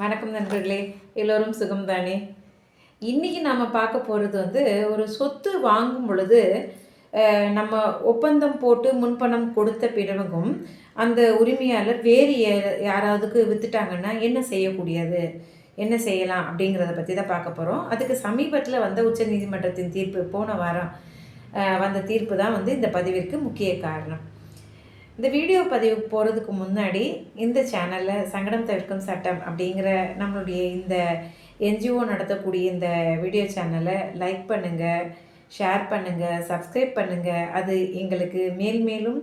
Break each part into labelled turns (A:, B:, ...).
A: வணக்கம் நண்பர்களே எல்லோரும் சுகம்தானே? இன்றைக்கி நாம் பார்க்க போகிறது வந்து ஒரு சொத்து வாங்கும் பொழுது நம்ம ஒப்பந்தம் போட்டு முன்பணம் கொடுத்த பிறகும் அந்த உரிமையாளர் வேறு யாராவதுக்கு விற்றுட்டாங்கன்னா என்ன செய்யக்கூடியது? என்ன செய்யலாம் அப்படிங்கிறத பற்றி தான் பார்க்க போகிறோம் அதுக்கு சமீபத்தில் வந்த உச்சநீதிமன்றத்தின் தீர்ப்பு போன வாரம் வந்த தீர்ப்பு தான் வந்து இந்த பதிவிற்கு முக்கிய காரணம். இந்த வீடியோ பதிவு போகிறதுக்கு முன்னாடி இந்த சேனலில் சங்கடம் தவிர்க்கும் சட்டம் அப்படிங்கிற நம்மளுடைய இந்த என்ஜிஓ நடத்தக்கூடிய இந்த வீடியோ சேனலை லைக் பண்ணுங்கள் ஷேர் பண்ணுங்கள் சப்ஸ்கிரைப் பண்ணுங்கள் அது எங்களுக்கு மேல் மேலும்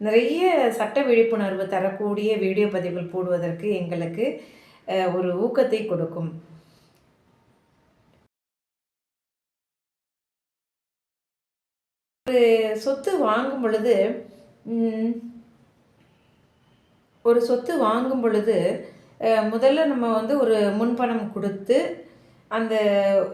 A: நிறைய சட்ட விழிப்புணர்வு தரக்கூடிய வீடியோ பதிவுகள் போடுவதற்கு எங்களுக்கு ஒரு ஊக்கத்தை கொடுக்கும். ஒரு சொத்து வாங்கும் பொழுது ஒரு சொத்து வாங்கும் பொழுது முதல்ல நம்ம வந்து ஒரு முன்பணம் கொடுத்து அந்த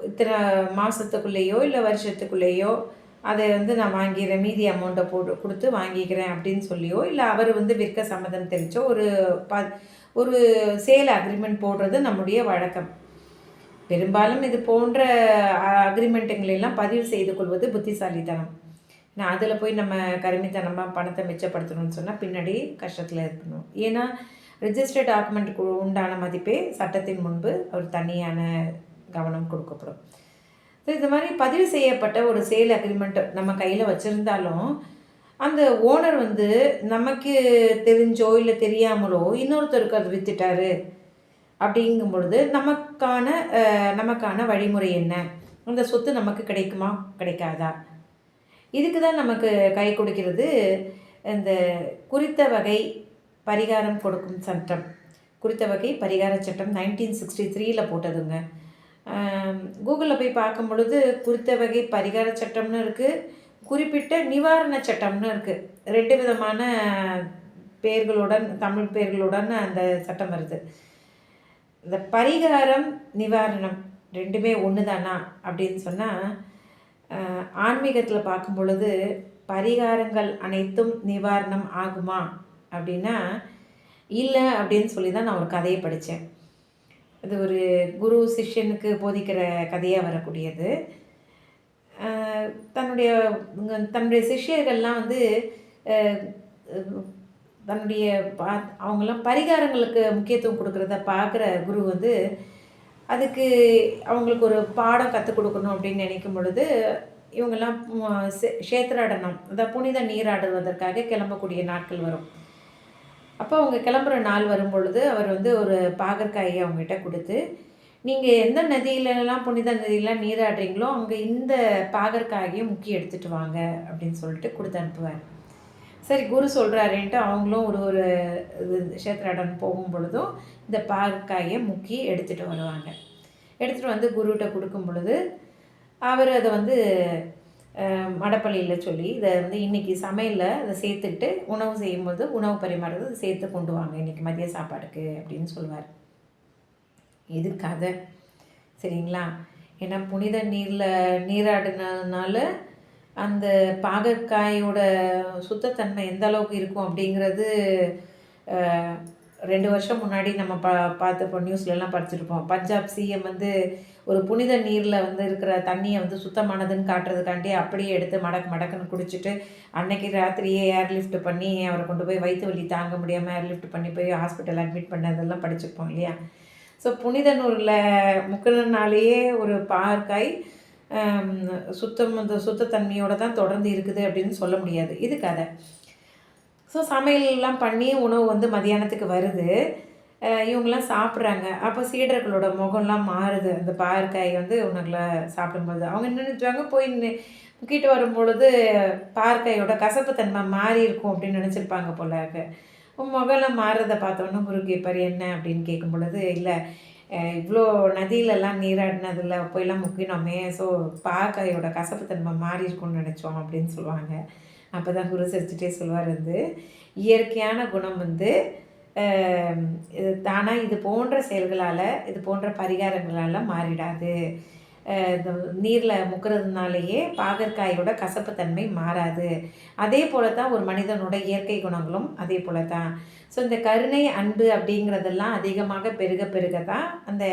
A: இத்தனை மாதத்துக்குள்ளேயோ இல்லை வருஷத்துக்குள்ளேயோ அதை வந்து நான் வாங்கிக்கிறேன் மீதி அமௌண்ட்டை போட்டு கொடுத்து வாங்கிக்கிறேன் அப்படின்னு சொல்லியோ இல்லை அவர் வந்து விற்க சம்மதம் தெரிச்சோ ஒரு ப ஒரு சேல் அக்ரிமெண்ட் போடுறது நம்முடைய வழக்கம். பெரும்பாலும் இது போன்ற அக்ரிமெண்ட்டுங்களெல்லாம் பதிவு செய்து கொள்வது புத்திசாலித்தனம். நான் அதில் போய் நம்ம கருமித்தனமாக பணத்தை மிச்சப்படுத்தணும்னு சொன்னால் பின்னாடி கஷ்டத்தில் இருக்கணும். ஏன்னா ரிஜிஸ்டர்ட் டாக்குமெண்ட்டுக்கு உண்டான மதிப்பே சட்டத்தின் முன்பு ஒரு தனியான கவனம் கொடுக்கப்படும். ஸோ இந்த மாதிரி பதிவு செய்யப்பட்ட ஒரு சேல் அக்ரிமெண்ட் நம்ம கையில் வச்சுருந்தாலும் அந்த ஓனர் வந்து நமக்கு தெரிஞ்சோ இல்லை தெரியாமலோ இன்னொருத்தருக்கு அது விற்றுட்டாரு அப்படிங்கும் பொழுது நமக்கான நமக்கான வழிமுறை என்ன? அந்த சொத்து நமக்கு கிடைக்குமா? கிடைக்காதா? இதுக்கு தான் நமக்கு கை கொடுக்கிறது இந்த குறித்த வகை பரிகாரம் கொடுக்கும் சட்டம். குறித்த வகை பரிகார சட்டம் நைன்டீன் சிக்ஸ்டி த்ரீயில் போட்டதுங்க. கூகுளில் போய் பார்க்கும் பொழுது குறித்த வகை பரிகார சட்டம்னு இருக்குது குறிப்பிட்ட நிவாரண சட்டம்னு இருக்குது ரெண்டு விதமான பெயர்களுடன் தமிழ் பெயர்களுடன் அந்த சட்டம் வருது. இந்த பரிகாரம் நிவாரணம் ரெண்டுமே ஒன்று தானா அப்படின்னு சொன்னால் ஆன்மீகத்தில் பார்க்கும் பொழுது பரிகாரங்கள் அனைத்தும் நிவாரணம் ஆகுமா? அப்படின்னா இல்லை அப்படின்னு சொல்லி தான் நான் ஒரு கதையை படித்தேன் அது ஒரு குரு சிஷ்யனுக்கு போதிக்கிற கதையாக வரக்கூடியது. தன்னுடைய தன்னுடைய சிஷ்யர்கள்லாம் வந்து தன்னுடைய பா அவங்களாம் பரிகாரங்களுக்கு முக்கியத்துவம் கொடுக்குறத பார்க்குற குரு வந்து அதுக்கு அவங்களுக்கு ஒரு பாடம் கற்றுக் கொடுக்கணும் அப்படின்னு நினைக்கும் பொழுது இவங்கெல்லாம் சேத்திராடனம் சே- புனித நீராடுவதற்காக கிளம்பக்கூடிய நாட்கள் வரும். அப்போ அவங்க கிளம்புற நாள் வரும் பொழுது அவர் வந்து ஒரு பாகற்காயை அவங்ககிட்ட கொடுத்து நீங்கள் எந்த நதியிலலாம் புனித நதியெலாம் நீராடுறீங்களோ அங்கே இந்த பாகற்காயையும் முக்கி எடுத்துகிட்டு வாங்க அப்படின்னு சொல்லிட்டு கொடுத்து அனுப்புவார். சரி குரு சொல்கிறாருன்ட்டு அவங்களும் ஒரு ஒரு இது க்ஷேத்ராடன் போகும் பொழுதும் இந்த பாகக்காயை முக்கி எடுத்துகிட்டு வருவாங்க. எடுத்துகிட்டு வந்து குருகிட்ட கொடுக்கும் பொழுது அவர் அதை வந்து மடப்பள்ளியில் சொல்லி இதை வந்து இன்றைக்கி சமையலில் அதை சேர்த்துக்கிட்டு உணவு செய்யும்போது உணவு பரிமாறுறது சேர்த்து கொண்டு வாங்க. இன்றைக்கி மதிய சாப்பாடுக்கு அப்படின்னு சொல்லுவார். இது கதை. சரிங்களா? ஏன்னா புனித நீரில் நீராடினதுனால அந்த பாகற்காயோட சுத்தத்தன்மை எந்த அளவுக்கு இருக்கும் அப்படிங்கிறது ரெண்டு வருஷம் முன்னாடி நம்ம பா பார்த்துருப்போம் நியூஸ்லலாம் படிச்சிருப்போம். பஞ்சாப் சிஎம் வந்து ஒரு புனித நீரில் வந்து இருக்கிற தண்ணியை வந்து சுத்தமானதுன்னு காட்டுறதுக்காண்டி அப்படியே எடுத்து மடக்கு மடக்குன்னு குடிச்சிட்டு அன்னைக்கு ராத்திரியே ஏர்லிஃப்ட் பண்ணி அவரை கொண்டு போய் வயிற்று வலி தாங்க முடியாமல் ஏர் லிஃப்ட் பண்ணி போய் ஹாஸ்பிட்டல் அட்மிட் பண்ணதெல்லாம் படிச்சிருப்போம் இல்லையா? ஸோ புனித நூலில் முக்கினாலேயே ஒரு பாற்காய் சுத்தம் இந்த சுத்தத்தன்மையோடு தான் தொடர்ந்து இருக்குது அப்படின்னு சொல்ல முடியாது. இது கதை. ஸோ சமையல்லாம் பண்ணி உணவு வந்து மதியானத்துக்கு வருது. இவங்கெல்லாம் சாப்பிட்றாங்க. அப்போ சீடர்களோட முகம்லாம் மாறுது. அந்த பாற்காய் வந்து உணவுல சாப்பிடும்போது. அவங்க என்ன நினச்சாங்க போய் நி- முக்கிட்டு வரும்பொழுது பாற்காயோட கசப்புத்தன்மை மாறி இருக்கும் அப்படின்னு நினச்சிருப்பாங்க போல இருக்கு. முகம்லாம் மாறுறதை பார்த்தோன்னே குரு என்ன? அப்படின்னு கேட்கும் பொழுது இல்லை இவ்வளோ நதியிலலாம் நீராடினதில் போயெல்லாம் முக்கினோமே ஸோ பாக்காயோட கசப்புத்தன்மை மாறி இருக்கும்னு நினச்சோம் அப்படின்னு சொல்லுவாங்க. அப்போ தான் குரு சிரிச்சுட்டே சொல்லுவார் வந்து இயற்கையான குணம் வந்து இது தானாக இது போன்ற செயல்களால் இது போன்ற பரிகாரங்களால் மாறிடாது. நீரில் முக்கிறதுனாலேயே பாகற்காயோட கசப்புத்தன்மை மாறாது. அதே போல தான் ஒரு மனிதனோட இயற்கை குணங்களும் அதே போல தான் ஸோ இந்த கருணை அன்பு அப்படிங்கிறதெல்லாம் அதிகமாக பெருக பெருக தான் அந்த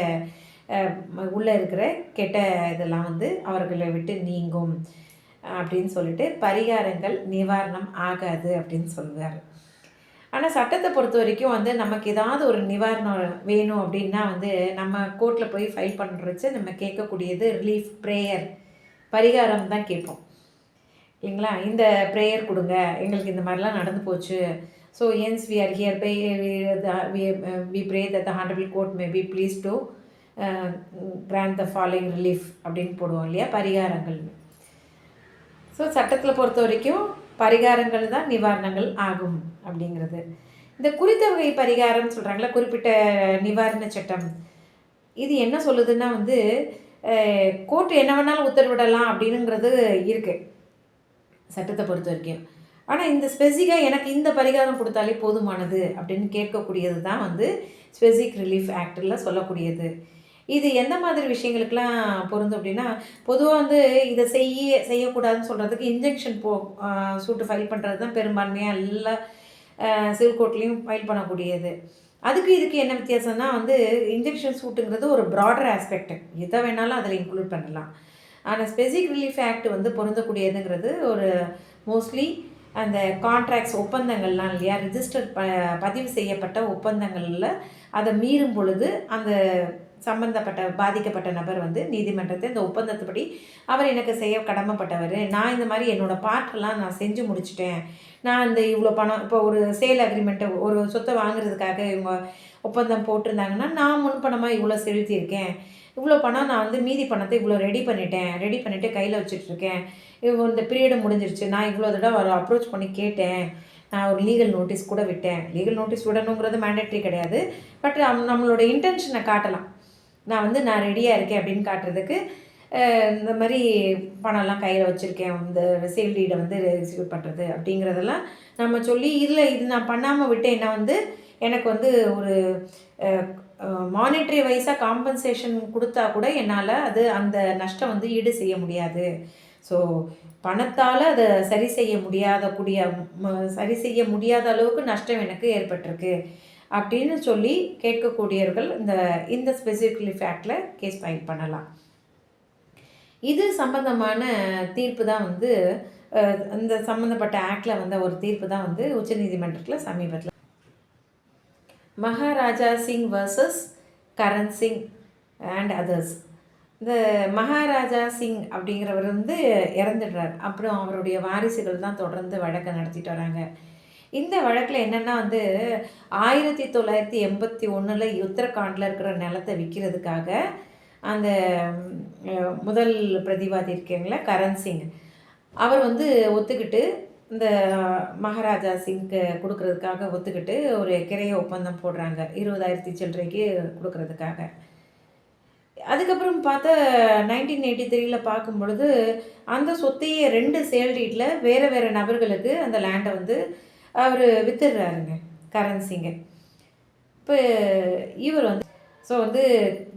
A: உள்ளே இருக்கிற கெட்ட இதெல்லாம் வந்து அவர்களை விட்டு நீங்கும். அப்படின்னு சொல்லிட்டு பரிகாரங்கள் நிவாரணம் ஆகாது அப்படின்னு சொல்லுவார் ஆனால் சட்டத்தை பொறுத்த வரைக்கும் வந்து நமக்கு ஏதாவது ஒரு நிவாரணம் வேணும் அப்படின்னா வந்து நம்ம கோர்ட்டில் போய் ஃபைல் பண்ணுறச்சு நம்ம கேட்கக்கூடியது ரிலீஃப் ப்ரேயர் பரிகாரம் தான் கேட்போம். இல்லைங்களா? இந்த ப்ரேயர் கொடுங்க. எங்களுக்கு இந்த மாதிரிலாம் நடந்து போச்சு. So hence we are here by we pray that the honourable court may be pleased to grant the following relief அப்படின்னு போடுவோம் இல்லையா? பரிகாரங்கள். ஸோ சட்டத்தில் பொறுத்த வரைக்கும் பரிகாரங்கள் தான் நிவாரணங்கள் ஆகும். அப்படிங்கிறது. இந்த குறித்த வகை பரிகாரம் சொல்கிறாங்களா குறிப்பிட்ட நிவாரண சட்டம். இது என்ன சொல்லுதுன்னா வந்து கோர்ட் என்ன வேணாலும் உத்தரவிடலாம் அப்படின்னுங்கிறது இருக்குது சட்டத்தை பொறுத்த வரைக்கும். ஆனால் இந்த ஸ்பெசிக்காக எனக்கு இந்த பரிகாரம் கொடுத்தாலே போதுமானது அப்படின்னு கேட்கக்கூடியது தான் வந்து ஸ்பெசிக் ரிலீஃப் ஆக்டில் சொல்லக்கூடியது. இது எந்த மாதிரி விஷயங்களுக்கெல்லாம் பொருந்தும் அப்படின்னா பொதுவாக வந்து இதை செய்ய செய்யக்கூடாதுன்னு சொல்கிறதுக்கு இன்ஜெக்ஷன் போ சூட்டு ஃபைல் பண்ணுறது தான் பெரும்பான்மையாக எல்லா சில்கோட்லேயும் ஃபைல் பண்ணக்கூடியது. அதுக்கு இதுக்கு என்ன வித்தியாசம்னா வந்து இன்ஜெக்ஷன் சூட்டுங்கிறது ஒரு ப்ராடர் ஆஸ்பெக்ட் எதை வேணாலும் அதில் இன்க்ளூட் பண்ணலாம். ஆனால் ஸ்பெசிஃபிக் ரிலீஃப் ஆக்ட் வந்து பொருந்தக்கூடியதுங்கிறது ஒரு மோஸ்ட்லி அந்த கான்ட்ராக்ட்ஸ் ஒப்பந்தங்கள்லாம் இல்லையா? ரிஜிஸ்டர் ப பதிவு செய்யப்பட்ட ஒப்பந்தங்களில் அதை மீறும் பொழுது அந்த சம்பந்தப்பட்ட பாதிக்கப்பட்ட நபர் வந்து நீதிமன்றத்தை இந்த ஒப்பந்தத்துப்படி அவர் எனக்கு செய்ய கடமைப்பட்டவர். நான் இந்த மாதிரி என்னோடய பாட்டெல்லாம் நான் செஞ்சு முடிச்சிட்டேன். நான் இந்த இவ்வளோ பணம் இப்போ ஒரு சேல் அக்ரிமெண்ட்டை ஒரு சொத்தை வாங்குறதுக்காக இவங்க ஒப்பந்தம் போட்டிருந்தாங்கன்னா நான் முன்பணமாக இவ்வளோ செலுத்தியிருக்கேன். இவ்வளோ பணம் நான் வந்து மீதி பணத்தை இவ்வளோ ரெடி பண்ணிட்டேன். ரெடி பண்ணிவிட்டு கையில் வச்சுட்ருக்கேன் இவ்வளோ இந்த பீரியடு முடிஞ்சிருச்சு. நான் இவ்வளோ தடவை அவரை அப்ரோச் பண்ணி கேட்டேன். நான் ஒரு லீகல் நோட்டீஸ் கூட விட்டேன். லீகல் நோட்டீஸ் விடணுங்கிறது மேண்டட்ரி கிடையாது. பட் நம்மளோட இன்டென்ஷனை காட்டலாம். நான் வந்து நான் ரெடியாக இருக்கேன் அப்படின்னு காட்டுறதுக்கு இந்த மாதிரி பணம்லாம் கையில் வச்சுருக்கேன். இந்த சேல் டீடை வந்து எக்ஸிக்யூட் பண்ணுறது அப்படிங்கிறதெல்லாம் நம்ம சொல்லி இதில் இது நான் பண்ணாமல் விட்டேன்னா வந்து எனக்கு வந்து ஒரு மானிட்ரி வைஸாக காம்பன்சேஷன் கொடுத்தா கூட என்னால் அது அந்த நஷ்டம் வந்து ஈடு செய்ய முடியாது. ஸோ பணத்தால் அதை சரி செய்ய முடியாத கூடிய சரி செய்ய முடியாத அளவுக்கு நஷ்டம் எனக்கு ஏற்பட்டிருக்கு. அப்படின்னு சொல்லி கேட்கக்கூடியவர்கள் இந்த இந்த ஸ்பெசிஃபிக் ஃபேக்டில் கேஸ் ஃபைல் பண்ணலாம். இது சம்பந்தமான தீர்ப்பு தான் வந்து இந்த சம்மந்தப்பட்ட ஆக்டில் வந்த ஒரு தீர்ப்பு தான் வந்து உச்சநீதிமன்றத்தில் சமீபத்தில். Maharaja Singh versus Karan Singh and others இந்த மகாராஜா சிங் அப்படிங்கிறவர் வந்து இறந்துடுறார். அப்புறம் அவருடைய வாரிசுகள் தான் தொடர்ந்து வழக்கை நடத்திட்டு வராங்க. இந்த வழக்கில் என்னென்னா வந்து ஆயிரத்தி தொள்ளாயிரத்தி எண்பத்தி ஒன்றில் உத்தரகாண்டில் இருக்கிற நிலத்தை விற்கிறதுக்காக அந்த முதல் பிரதிவாதி இருக்கீங்களா கரண் சிங். அவர் வந்து ஒத்துக்கிட்டு இந்த மகாராஜா சிங்க்கு கொடுக்கறதுக்காக ஒத்துக்கிட்டு ஒரு கிரைய ஒப்பந்தம் போடுறாங்க இருபதாயிரத்தி சில்லறைக்கு கொடுக்கறதுக்காக. அதுக்கப்புறம் பார்த்தா நைன்டீன் எயிட்டி த்ரீல பார்க்கும் பொழுது அந்த சொத்தையே ரெண்டு சேல் டீட்டில் வேறு வேறு நபர்களுக்கு அந்த லேண்டை வந்து அவர் வித்துடுறாருங்க கரன்சிங்க இப்போ இவர் வந்து ஸோ வந்து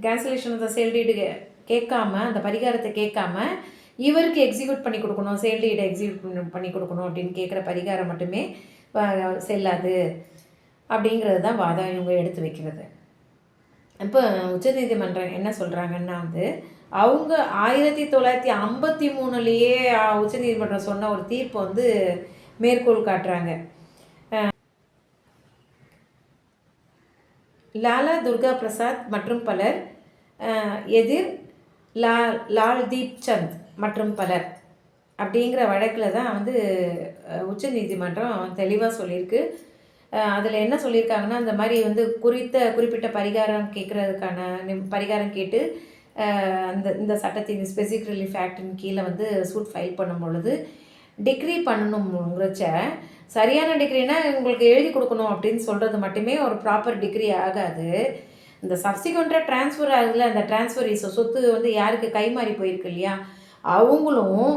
A: cancellation of the sale deed கேட்காம அந்த பரிகாரத்தை கேட்காம இவருக்கு எக்ஸிக்யூட் பண்ணி கொடுக்கணும் சேல் டீடை எக்ஸிக்யூட் பண்ணி கொடுக்கணும் அப்படின்னு கேட்குற பரிகாரம் மட்டுமே செல்லாது அப்படிங்கிறது தான் வாதம் இவங்க எடுத்து வைக்கிறது. இப்போ உச்சநீதிமன்றம் என்ன சொல்கிறாங்கன்னா வந்து அவங்க ஆயிரத்தி தொள்ளாயிரத்தி ஐம்பத்தி மூணுலேயே உச்சநீதிமன்றம் சொன்ன ஒரு தீர்ப்பு வந்து மேற்கோள் காட்டுறாங்க. லாலா துர்கா பிரசாத் மற்றும் பலர் எதிர் லா லால்தீப் சந்த் மற்றும் பலர் அப்படிங்கிற வழக்கில் தான் வந்து உச்சநீதிமன்றம் தெளிவாக சொல்லியிருக்கு. அதில் என்ன சொல்லியிருக்காங்கன்னா அந்த மாதிரி வந்து குறித்த குறிப்பிட்ட பரிகாரம் கேட்குறதுக்கான நிம்- பரிகாரம் கேட்டு அந்த இந்த சட்டத்தின் ஸ்பெசிஃபிக் ரிலீஃப் ஆக்டின் கீழே வந்து சூட் ஃபைல் பண்ணும் பொழுது டிகிரி பண்ணணுங்கிறச்ச சரியான டிகிரினா உங்களுக்கு எழுதி கொடுக்கணும் அப்படின்னு சொல்கிறது மட்டுமே ஒரு ப்ராப்பர் டிகிரி ஆகாது. இந்த சப்சிக்வெண்ட்டாக ட்ரான்ஸ்ஃபர் ஆகுதுல அந்த ட்ரான்ஸ்ஃபர் சொத்து வந்து யாருக்கு கைமாறி போயிருக்கு இல்லையா? அவங்களும்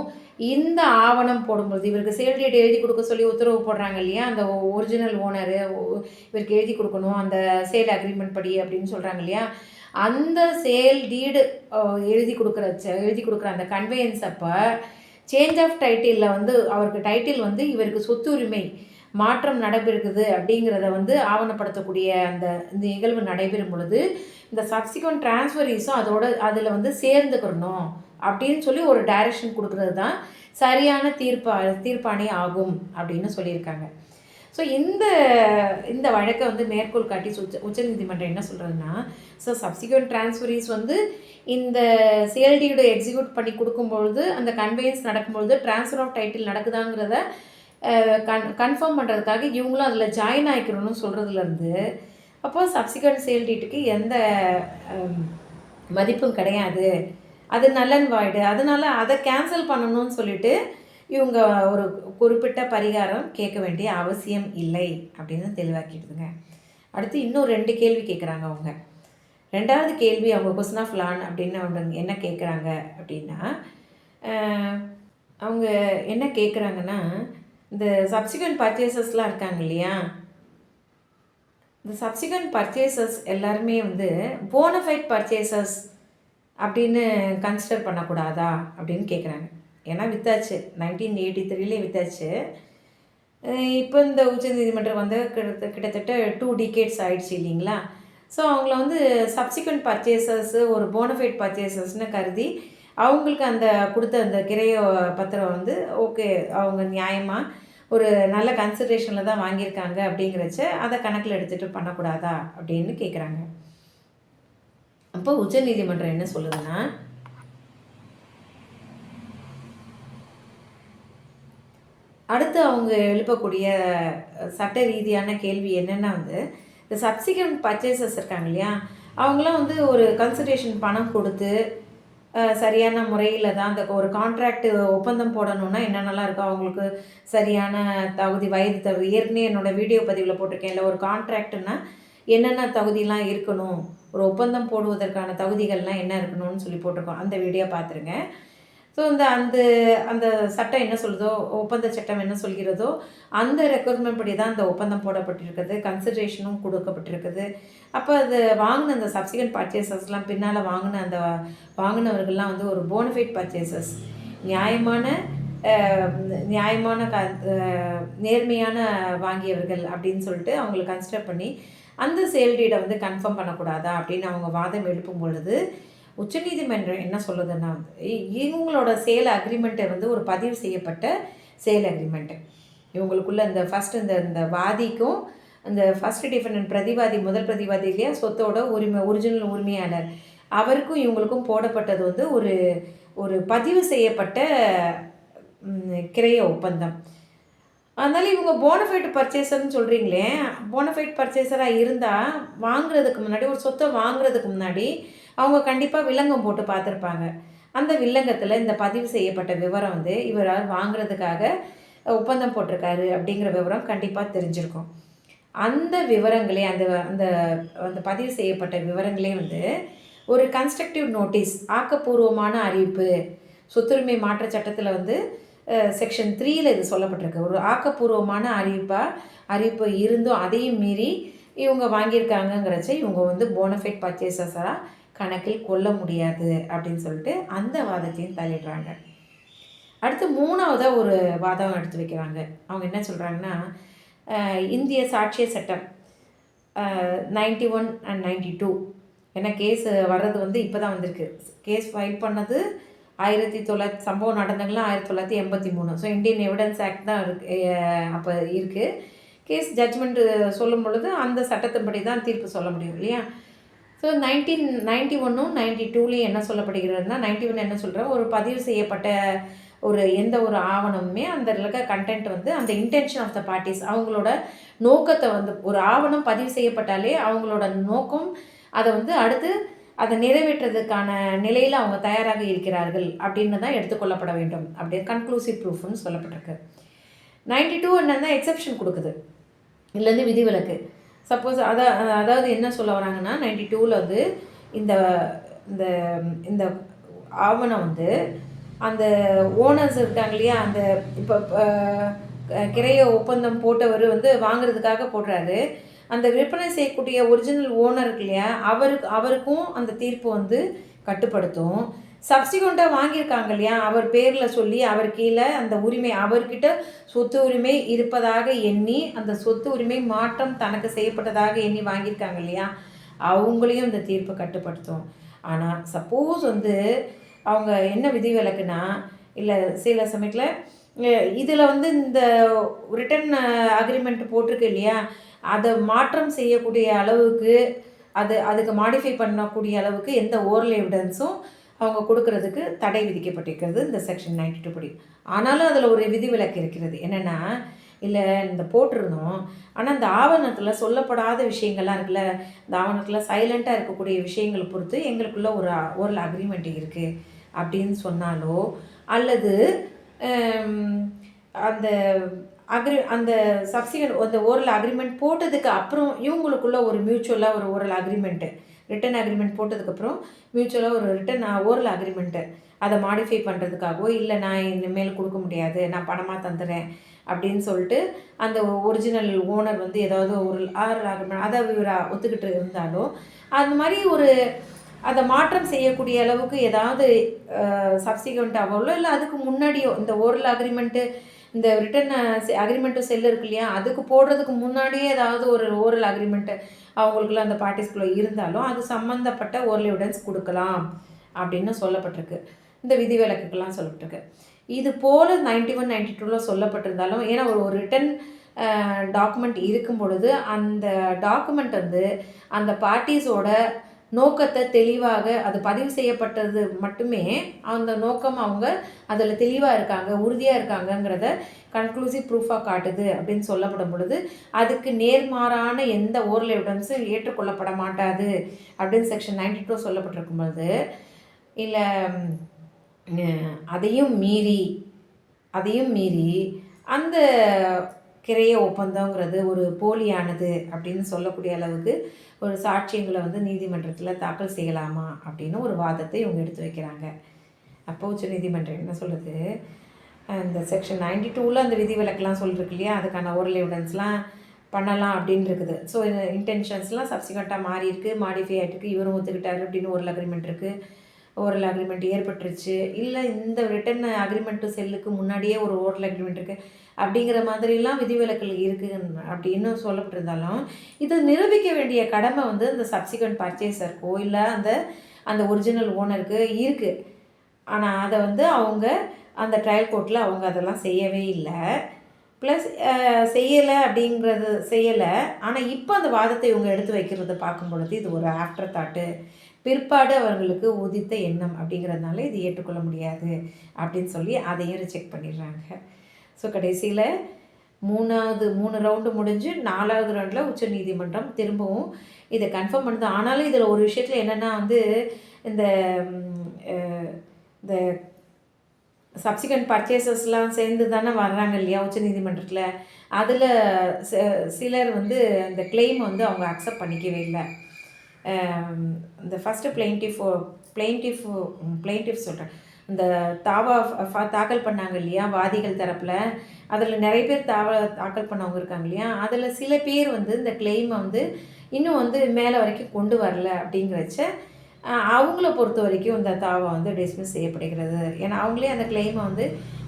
A: இந்த ஆவணம் போடும்பொழுது இவருக்கு சேல் டீட் எழுதி கொடுக்க சொல்லி உத்தரவு போடுறாங்க இல்லையா? அந்த ஒரிஜினல் ஓனரு இவருக்கு எழுதி கொடுக்கணும் அந்த சேல் அக்ரிமெண்ட் படி அப்படின்னு சொல்கிறாங்க இல்லையா? அந்த சேல் டீடு எழுதி கொடுக்குற எழுதி கொடுக்குற அந்த கன்வேயன்ஸ் அப்போ சேஞ்ச் ஆஃப் டைட்டிலில் வந்து அவருக்கு டைட்டில் வந்து இவருக்கு சொத்து உரிமை மாற்றம் நடைபெறுகிறது அப்படிங்கிறத வந்து ஆவணப்படுத்தக்கூடிய அந்த இந்த நிகழ்வு நடைபெறும் பொழுது இந்த சப்சிக்வெண்ட் டிரான்ஸ்ஃபரிஸும் அதோட அதில் வந்து சேர்ந்துக்கிறணும் அப்படின்னு சொல்லி ஒரு டைரக்ஷன் கொடுக்குறது தான் சரியான தீர்ப்பா தீர்ப்பாணி ஆகும் அப்படின்னு சொல்லியிருக்காங்க. ஸோ இந்த இந்த வழக்கை வந்து மேற்கோள் காட்டி உச்ச உச்சநீதிமன்றம் என்ன சொல்கிறதுன்னா ஸோ சப்சிக்வெண்ட் டிரான்ஸ்ஃபரிஸ் வந்து இந்த சிஎல்டியோட எக்ஸிக்யூட் பண்ணி கொடுக்கும்பொழுது அந்த கன்வேயன்ஸ் நடக்கும்பொழுது ட்ரான்ஸ்ஃபர் ஆஃப் டைட்டில் நடக்குதாங்கிறத கன் கன்ஃபார்ம் பண்ணுறதுக்காக இவங்களும் அதில் ஜாயின் ஆகிக்கணும்னு சொல்கிறதுலேருந்து அப்போது சப்சிக்வெண்ட் சேல் டீட்டுக்கு எந்த மதிப்பும் கிடையாது. அது நல்லன் வாய்டு அதனால் அதை கேன்சல் பண்ணணும்னு சொல்லிட்டு இவங்க ஒரு குறிப்பிட்ட பரிகாரம் கேட்க வேண்டிய அவசியம் இல்லை அப்படின்னு தெளிவாக்கிடுதுங்க. அடுத்து இன்னும் ரெண்டு கேள்வி கேட்குறாங்க அவங்க. ரெண்டாவது கேள்வி அவங்க கொஸ்டின் ஆஃப் லான் அப்படின்னு அவங்க என்ன கேட்குறாங்க அப்படின்னா அவங்க என்ன கேட்குறாங்கன்னா இந்த சப்சிகன் பர்ச்சேசஸ்லாம் இருக்காங்க இல்லையா? இந்த சப்சிகன் பர்ச்சேசஸ் எல்லாருமே வந்து போனஃபைட் பர்ச்சேசஸ் அப்படின்னு கன்சிடர் பண்ணக்கூடாதா அப்படின்னு கேட்குறாங்க. ஏன்னா வித்தாச்சு. Nineteen eighty த்ரீலே வித்தாச்சு. இப்போ இந்த உச்சநீதிமன்றம் வந்து கிட்ட கிட்டத்தட்ட டூ டிகேட்ஸ் ஆகிடுச்சு இல்லைங்களா? ஸோ அவங்கள வந்து சப்சிக்வெண்ட் பர்ச்சேசஸ் ஒரு போனஃபைட் பர்ச்சேசஸ்னு கருதி அவங்களுக்கு அந்த கொடுத்த அந்த கிரைய பத்திரம் வந்து ஓகே அவங்க நியாயமாக ஒரு நல்ல கன்சிடரேஷனில் தான் வாங்கியிருக்காங்க அப்படிங்கிறச்ச அதை கணக்கில் எடுத்துகிட்டு பண்ணக்கூடாதா அப்படின்னு கேட்குறாங்க அப்போ உச்சநீதிமன்றம் என்ன சொல்லுதுன்னா அடுத்து அவங்க எழுப்பக்கூடிய சட்ட ரீதியான கேள்வி என்னென்னா வந்து இந்த சப்சிக்வெண்ட் பர்ச்சேசஸ் இருக்காங்க இல்லையா? அவங்களாம் வந்து ஒரு கன்சல்டேஷன் பணம் கொடுத்து சரியான முறையில் தான் அந்த ஒரு கான்ட்ராக்ட் ஒப்பந்தம் போடணுன்னா என்னென்னலாம் இருக்கோ அவங்களுக்கு சரியான தகுதி வயது தகுதி ஏற்கனவே என்னோடய வீடியோ பதிவில் போட்டிருக்கேன் இல்லை ஒரு கான்ட்ராக்டுன்னா என்னென்ன தகுதியெலாம் இருக்கணும்? ஒரு ஒப்பந்தம் போடுவதற்கான தகுதிகள்லாம் என்ன இருக்கணும்னு சொல்லி போட்டிருக்கோம். அந்த வீடியோ பார்த்துருங்க. ஸோ இந்த அந்த அந்த சட்டம் என்ன சொல்லுதோ ஒப்பந்த சட்டம் என்ன சொல்கிறதோ அந்த ரெக்குவயர்மெண்ட் படி தான் அந்த ஒப்பந்தம் போடப்பட்டிருக்குது கன்சிடரேஷனும் கொடுக்கப்பட்டிருக்குது. அப்போ அது வாங்கின அந்த சப்சிகண்ட் பர்ச்சேசஸ்லாம் பின்னால் வாங்கின அந்த வாங்கினவர்கள்லாம் வந்து ஒரு போனஃபைட் பர்ச்சேசஸ் நியாயமான நியாயமான க நேர்மையான வாங்கியவர்கள் அப்படின்னு சொல்லிட்டு அவங்களை கன்சிடர் பண்ணி அந்த சேல்டீடை வந்து கன்ஃபார்ம் பண்ணக்கூடாதா அப்படின்னு அவங்க வாதம் எழுப்பும் பொழுது உச்சநீதிமன்றம் என்ன சொல்லுதுன்னா வந்து இவங்களோட சேல் அக்ரிமெண்ட்டை வந்து ஒரு பதிவு செய்யப்பட்ட சேல் அக்ரிமெண்ட்டு இவங்களுக்குள்ள இந்த ஃபஸ்ட் இந்த இந்த வாதிக்கும் அந்த ஃபஸ்ட் டிஃபெண்ட் பிரதிவாதி முதல் பிரதிவாதி இல்லையா சொத்தோட உரிமை ஒரிஜினல் உரிமையாளர். அவருக்கும் இவங்களுக்கும் போடப்பட்டது வந்து ஒரு ஒரு பதிவு செய்யப்பட்ட கிரைய ஒப்பந்தம். அதனால் இவங்க போனஃபைட் பர்ச்சேசர்னு சொல்கிறீங்களே போனஃபைட் பர்ச்சேசராக இருந்தால் வாங்குறதுக்கு முன்னாடி ஒரு சொத்தை வாங்குறதுக்கு முன்னாடி அவங்க கண்டிப்பாக வில்லங்கம் போட்டு பார்த்துருப்பாங்க. அந்த வில்லங்கத்தில் இந்த பதிவு செய்யப்பட்ட விவரம் வந்து இவரால் வாங்குறதுக்காக ஒப்பந்தம் போட்டிருக்காரு அப்படிங்கிற விவரம் கண்டிப்பாக தெரிஞ்சிருக்கும். அந்த விவரங்களே அந்த அந்த அந்த பதிவு செய்யப்பட்ட விவரங்களே வந்து ஒரு கன்ஸ்ட்ரக்டிவ் நோட்டீஸ் ஆக்கப்பூர்வமான அறிவிப்பு சொத்துரிமை மாற்ற சட்டத்தில் வந்து செக்ஷன் த்ரீயில் இது சொல்லப்பட்டிருக்கு. ஒரு ஆக்கப்பூர்வமான அறிவிப்பாக அறிவிப்பு இருந்தும் அதையும் மீறி இவங்க வாங்கியிருக்காங்கங்கிறச்ச இவங்க வந்து போனஃபைட் பர்ச்சேசஸாக கணக்கில் கொள்ள முடியாது அப்படின்னு சொல்லிட்டு அந்த வாதத்தையும் தள்ளிடுறாங்க. அடுத்து மூணாவதாக ஒரு வாதம் எடுத்து வைக்கிறாங்க. அவங்க என்ன சொல்கிறாங்கன்னா இந்திய சாட்சிய சட்டம் ninety one and ninety two ஏன்னா கேஸ் வர்றது வந்து இப்போ தான் வந்திருக்கு. கேஸ் ஃபைல் பண்ணது ஆயிரத்தி தொள்ளாயிரத்தி சம்பவம் நடந்தங்களாம் ஆயிரத்தி தொள்ளாயிரத்தி எண்பத்தி மூணு. ஸோ இந்தியன் எவிடன்ஸ் ஆக்ட் தான் இருக்கு அப்போ இருக்குது கேஸ் ஜட்ஜ்மெண்ட்டு சொல்லும் பொழுது அந்த சட்டத்தின்படி தான் தீர்ப்பு சொல்ல முடியும் இல்லையா? ஸோ நைன்டீன் நைன்டி ஒன்னும் நைன்டி டூலேயும் என்ன சொல்லப்படுகிறதுனா நைன்டி ஒன் என்ன சொல்கிறேன் ஒரு பதிவு செய்யப்பட்ட ஒரு எந்த ஒரு ஆவணமுமே அந்த இருக்க கண்டென்ட் வந்து அந்த இன்டென்ஷன் ஆஃப் த பார்ட்டிஸ் அவங்களோட நோக்கத்தை வந்து ஒரு ஆவணம் பதிவு செய்யப்பட்டாலே அவங்களோட நோக்கம் அதை வந்து அடுத்து அதை நிறைவேற்றுறதுக்கான நிலையில் அவங்க தயாராக இருக்கிறார்கள் அப்படின்னு தான் எடுத்துக்கொள்ளப்பட வேண்டும். அப்படியே கன்க்ளூசிவ் ப்ரூஃப்னு சொல்லப்பட்டிருக்கு. நைன்டி டூ என்னன்னா எக்ஸப்ஷன் கொடுக்குது. இதுலேருந்து விதிவிலக்கு. சப்போஸ் அதை அதாவது என்ன சொல்ல வராங்கன்னா நைன்டி டூவில் வந்து இந்த இந்த இந்த ஆவணம் வந்து அந்த ஓனர்ஸ் இருக்காங்க இல்லையா அந்த இப்போ கிரைய ஒப்பந்தம் போட்டவர் வந்து வாங்குறதுக்காக போடுறாரு. அந்த விற்பனை செய்யக்கூடிய ஒரிஜினல் ஓனர் இருக்கு இல்லையா அவருக்கு அவருக்கும் அந்த தீர்ப்பு வந்து கட்டுப்படுத்தும். சப்சிக்வெண்ட்டாக வாங்கியிருக்காங்க இல்லையா? அவர் பேரில் சொல்லி அவர் கீழே அந்த உரிமை அவர்கிட்ட சொத்து உரிமை இருப்பதாக எண்ணி அந்த சொத்து உரிமை மாற்றம் தனக்கு செய்யப்பட்டதாக எண்ணி வாங்கியிருக்காங்க இல்லையா? அவங்களையும் இந்த தீர்ப்பு கட்டுப்படுத்தும். ஆனால் சப்போஸ் வந்து அவங்க என்ன விதி விலக்குனா இல்லை சில சமயத்தில் இதில் வந்து இந்த ரிட்டன் அக்ரிமெண்ட் போட்டிருக்கு இல்லையா? அதை மாற்றம் செய்யக்கூடிய அளவுக்கு அது அதுக்கு மாடிஃபை பண்ணக்கூடிய அளவுக்கு எந்த ஓரல் எவிடன்ஸும் அவங்க கொடுக்கறதுக்கு தடை விதிக்கப்பட்டிருக்கிறது இந்த செக்ஷன் நைன்டி டூ படி. ஆனாலும் அதில் ஒரு விதிவிலக்கு இருக்கிறது. என்னென்னா இல்லை இந்த போட்டிருந்தோம். ஆனால் இந்த ஆவணத்தில் சொல்லப்படாத விஷயங்கள்லாம் இருக்குல்ல இந்த ஆவணத்தில் சைலண்ட்டாக இருக்கக்கூடிய விஷயங்களை பொறுத்து எங்களுக்குள்ள ஒரு ஓரல் அக்ரிமெண்ட் இருக்குது அப்படின்னு சொன்னாலோ அல்லது அந்த அக்ரி அந்த சப்சிகன் அந்த ஓரல் அக்ரிமெண்ட் போட்டதுக்கு அப்புறம் இவங்களுக்குள்ள ஒரு மியூச்சுவலாக ஒரு ஓரல் அக்ரிமெண்ட்டு ரிட்டன் அக்ரிமெண்ட் போட்டதுக்கப்புறம் மியூச்சுவலாக ஒரு ரிட்டன் ஓரல் அக்ரிமெண்ட்டு அதை மாடிஃபை பண்ணுறதுக்காகவோ இல்லை நான் இனிமேல் கொடுக்க முடியாது நான் பணமாக தந்துடுறேன் அப்படின்னு சொல்லிட்டு அந்த ஒரிஜினல் ஓனர் வந்து ஏதாவது ஒரு ஆறு அக்ரிமெண்ட் அதை இவர் ஒத்துக்கிட்டு இருந்தாலும் அந்த மாதிரி ஒரு அதை மாற்றம் செய்யக்கூடிய அளவுக்கு ஏதாவது சப்சிக்வெண்ட்டாகவோ இல்லை அதுக்கு முன்னாடியோ இந்த ஓரல் அக்ரிமெண்ட்டு இந்த ரிட்டன் அக்ரிமெண்ட்டு செல் இருக்கு இல்லையா? அதுக்கு போடுறதுக்கு முன்னாடியே ஏதாவது ஒரு ஓரல் அக்ரிமெண்ட்டு அவங்களுக்குள்ள அந்த பார்ட்டிஸ்குள்ளே இருந்தாலும் அது சம்மந்தப்பட்ட ஓரல் எவிடன்ஸ் கொடுக்கலாம் அப்படின்னு சொல்லப்பட்டிருக்கு. இந்த விதிவிலக்குக்கெல்லாம் சொல்லப்பட்டிருக்கு. இது போல் நைன்டி ஒன் நைன்டி டூவில் சொல்லப்பட்டிருந்தாலும் ஏன்னா ஒரு ஒரு ரிட்டன் டாக்குமெண்ட் இருக்கும் பொழுது அந்த டாக்குமெண்ட் வந்து அந்த பார்ட்டிஸோட நோக்கத்தை தெளிவாக அது பதிவு செய்யப்பட்டது மட்டுமே அந்த நோக்கம் அவங்க அதில் தெளிவாக இருக்காங்க உறுதியாக இருக்காங்கங்கிறத கன்க்ளூசிவ் ப்ரூஃபாக காட்டுது அப்படின்னு சொல்லப்படும் பொழுது அதுக்கு நேர்மாறான எந்த ஓரல் எவிடன்ஸும் ஏற்றுக்கொள்ளப்பட மாட்டாது அப்படின்னு செக்ஷன் நைன்டி டூ சொல்லப்பட்டிருக்கும் பொழுது இல்லை அதையும் மீறி அதையும் மீறி அந்த கிரைய ஒப்பந்தங்கிறது ஒரு போலியானது அப்படின்னு சொல்லக்கூடிய அளவுக்கு ஒரு சாட்சியங்களை வந்து நீதிமன்றத்தில் தாக்கல் செய்யலாமா அப்படின்னு ஒரு வாதத்தை இவங்க எடுத்து வைக்கிறாங்க. அப்போ உச்ச நீதிமன்றம் என்ன சொல்லுது? இந்த செக்ஷன் நைன்டி டூவில் அந்த விதிவிலக்கெல்லாம் சொல்லிருக்கு இல்லையா? அதுக்கான ஓரல் எவிடன்ஸ்லாம் பண்ணலாம் அப்படின்னு இருக்குது. ஸோ இன்டென்ஷன்ஸ்லாம் சப்சிக்வெண்ட்டாக மாறி இருக்குது மாடிஃபை ஆகிட்டு இவரும் ஒத்துக்கிட்டாரு அப்படின்னு ஒரு அக்ரிமெண்ட் இருக்குது ஓரல் அக்ரிமெண்ட் ஏற்பட்டுருச்சு. இல்லை இந்த ரிட்டன் அக்ரிமெண்ட்டு செல்லுக்கு முன்னாடியே ஒரு ஓரல் அக்ரிமெண்ட் இருக்குது அப்படிங்கிற மாதிரிலாம் விதிவிலக்கல் இருக்குது அப்படின்னு சொல்லப்பட்டிருந்தாலும் இது நிரூபிக்க வேண்டிய கடமை வந்து இந்த சப்சிக்வெண்ட் பர்ச்சேசருக்கோ இல்லை அந்த அந்த ஒரிஜினல் ஓனருக்கு இருக்குது ஆனால் அதை வந்து அவங்க அந்த ட்ரையல் கோர்ட்டில் அவங்க அதெல்லாம் செய்யவே இல்லை. ப்ளஸ் செய்யலை அப்படிங்கிறது செய்யலை. ஆனால் இப்போ அந்த வாதத்தை இவங்க எடுத்து வைக்கிறத பார்க்கும் பொழுது இது ஒரு ஆஃப்டர் தாட்டு பிற்பாடு அவர்களுக்கு உதித்த எண்ணம் அப்படிங்கிறதுனால இது ஏற்றுக்கொள்ள முடியாது அப்படின்னு சொல்லி அதையும் ரிஜெக்ட் பண்ணிடுறாங்க. ஸோ கடைசியில் மூணாவது மூணு ரவுண்டு முடிஞ்சு நாலாவது ரவுண்டில் உச்ச நீதிமன்றம் திரும்பவும் இதை கன்ஃபார்ம் பண்ணுது. ஆனாலும் இதில் ஒரு விஷயத்தில் என்னென்னா வந்து இந்த இந்த சப்சிக்வெண்ட் பர்ச்சேசஸ்லாம் சேர்ந்து தானே வர்றாங்க இல்லையா உச்ச நீதிமன்றத்தில். அதில் சிலர் வந்து அந்த கிளைம் வந்து அவங்க அக்செப்ட் பண்ணிக்கவே இல்லை. இந்த ஃபஸ்ட்டு பிளெயின்டிஃப் பிளெயின்டிஃப் பிளெயின்டிஃப் சொல்கிறேன் இந்த தாவா தாக்கல் பண்ணாங்க இல்லையா வாதிகள் தரப்பில். அதில் நிறைய பேர் தாவா தாக்கல் பண்ணவங்க இருக்காங்க இல்லையா. அதில் சில பேர் வந்து இந்த கிளைமை வந்து இன்னும் வந்து மேலே வரைக்கும் கொண்டு வரல அப்படிங்கிறச்ச அவங்கள பொறுத்த வரைக்கும் இந்த தாவா வந்து டிஸ்மிஸ் செய்யப்படுகிறது. ஏன்னா அவங்களே அந்த கிளைமை வந்து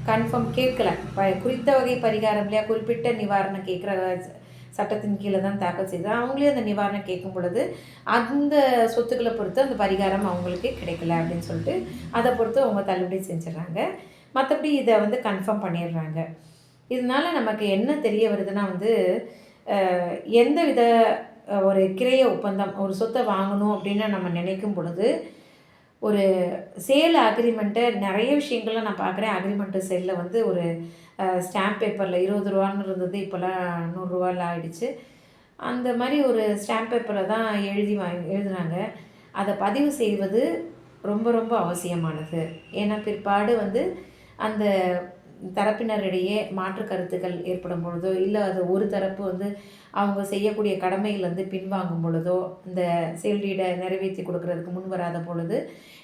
A: கன்ஃபார்ம் கேட்கல. குறித்த வகை பரிகாரம் இல்லையா குறிப்பிட்ட நிவாரணம் கேட்குற சட்டத்தின் கீழே தான் தாக்கல் செய்தார் அவங்களே அந்த நிவாரணம் கேட்கும் பொழுது அந்த சொத்துக்களை பொறுத்து அந்த பரிகாரம் அவங்களுக்கு கிடைக்கல அப்படின்னு சொல்லிட்டு அதை பொறுத்து அவங்க தள்ளுபடி செஞ்சிடறாங்க. மற்றபடி இதை வந்து கன்ஃபார்ம் பண்ணிடுறாங்க. இதனால் நமக்கு என்ன தெரிய வருதுன்னா வந்து எந்த வித ஒரு கிரைய ஒப்பந்தம் ஒரு சொத்தை வாங்கணும் அப்படின்னு நம்ம நினைக்கும் பொழுது ஒரு சேல் அக்ரிமெண்ட்டை நிறைய விஷயங்கள்லாம் நான் பார்க்குறேன். அக்ரிமெண்ட்டு செல்லில் வந்து ஒரு ஸ்டாம்ப் பேப்பரில் இருபது ரூபான்னு இருந்தது இப்போல்லாம் நூறுரூவாயில் ஆகிடுச்சு அந்த மாதிரி ஒரு ஸ்டாம்ப் பேப்பரில் தான் எழுதி வாங்கி எழுதுனாங்க. அதை பதிவு செய்வது ரொம்ப ரொம்ப அவசியமானது. ஏன்னா பிற்பாடு வந்து அந்த தரப்பினரிடையே மாற்று கருத்துக்கள் ஏற்படும் பொழுதோ இல்லை அது ஒரு தரப்பு வந்து அவங்க செய்யக்கூடிய கடமைகள் வந்து பின்வாங்கும் பொழுதோ இந்த செயல்டீடை நிறைவேற்றி கொடுக்கறதுக்கு முன் வராத பொழுது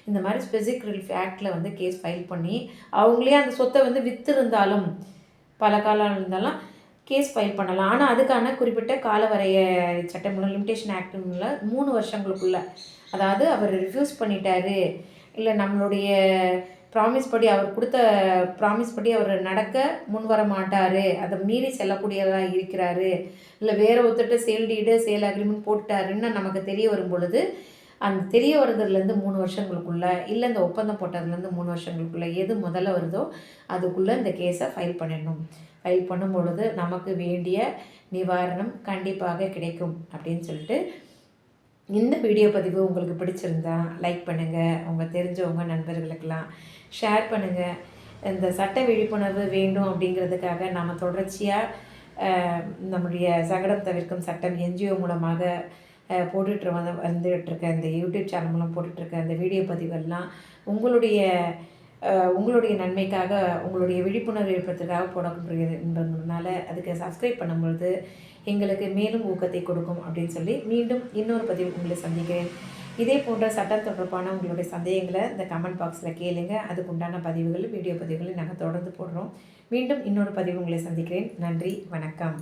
A: இந்த மாதிரி ஸ்பெசிக் ரிலீஃப் ஆக்டில் வந்து கேஸ் ஃபைல் பண்ணி அவங்களே அந்த சொத்தை வந்து விற்று இருந்தாலும் பல காலம் இருந்தாலும் கேஸ் ஃபைல் பண்ணலாம். ஆனால் அதுக்கான குறிப்பிட்ட காலவரைய சட்டம் லிமிடேஷன் ஆக்டில் மூணு வருஷங்களுக்குள்ள அதாவது அவர் ரிஃப்யூஸ் பண்ணிட்டாரு இல்லை நம்மளுடைய ப்ராமிஸ் படி அவர் கொடுத்த ப்ராமிஸ் படி அவர் நடக்க முன் வர மாட்டார். அதை மீறி செல்லக்கூடியதாக இருக்கிறாரு. இல்லை வேறு ஒருத்தர்கிட்ட சேல் டீடு சேல் அக்ரிமெண்ட் போட்டுட்டாருன்னு நமக்கு தெரிய வரும் பொழுது அந்த தெரிய வர்றதுலேருந்து மூணு வருஷங்களுக்குள்ளே இல்லை இந்த ஒப்பந்தம் போட்டதுலேருந்து மூணு வருஷங்களுக்குள்ளே எது முதல்ல வருதோ அதுக்குள்ளே இந்த கேஸை ஃபைல் பண்ணிடணும் ஃபைல் பண்ணும் பொழுது நமக்கு வேண்டிய நிவாரணம் கண்டிப்பாக கிடைக்கும் அப்படின்னு சொல்லிட்டு இந்த வீடியோ பதிவு உங்களுக்கு பிடிச்சிருந்தா லைக் பண்ணுங்கள் உங்கள் தெரிஞ்சவங்க நண்பர்களுக்கெல்லாம் ஷேர் பண்ணுங்கள் இந்த சட்ட விழிப்புணர்வு வேண்டும் அப்படிங்கிறதுக்காக நாம் தொடர்ச்சியாக நம்முடைய சகடம் தவிர்க்கும் சட்டம் என்ஜிஓ மூலமாக போட்டுட்டு வந்து வந்துகிட்ருக்க இந்த யூடியூப் சேனல் மூலம் போட்டுட்ருக்க இந்த வீடியோ பதிவெல்லாம் உங்களுடைய உங்களுடைய நன்மைக்காக உங்களுடைய விழிப்புணர்வு ஏற்படுத்துறதுக்காக போடக்கூடியது என்பதுனால அதுக்கு சப்ஸ்கிரைப் பண்ணும்பொழுது எங்களுக்கு மேலும் ஊக்கத்தை கொடுக்கும் அப்படின்னு சொல்லி மீண்டும் இன்னொரு பதிவு உங்களை சந்திக்கிறேன். இதே போன்ற சட்டம் தொடர்பான உங்களுடைய சந்தேகங்களை இந்த கமெண்ட் பாக்ஸில் கேளுங்க. அதுக்கு உண்டான பதிவுகள் வீடியோ பதிவுகளை நாங்கள் தொடர்ந்து போடுறோம். மீண்டும் இன்னொரு பதிவு உங்களை சந்திக்கிறேன். நன்றி வணக்கம்.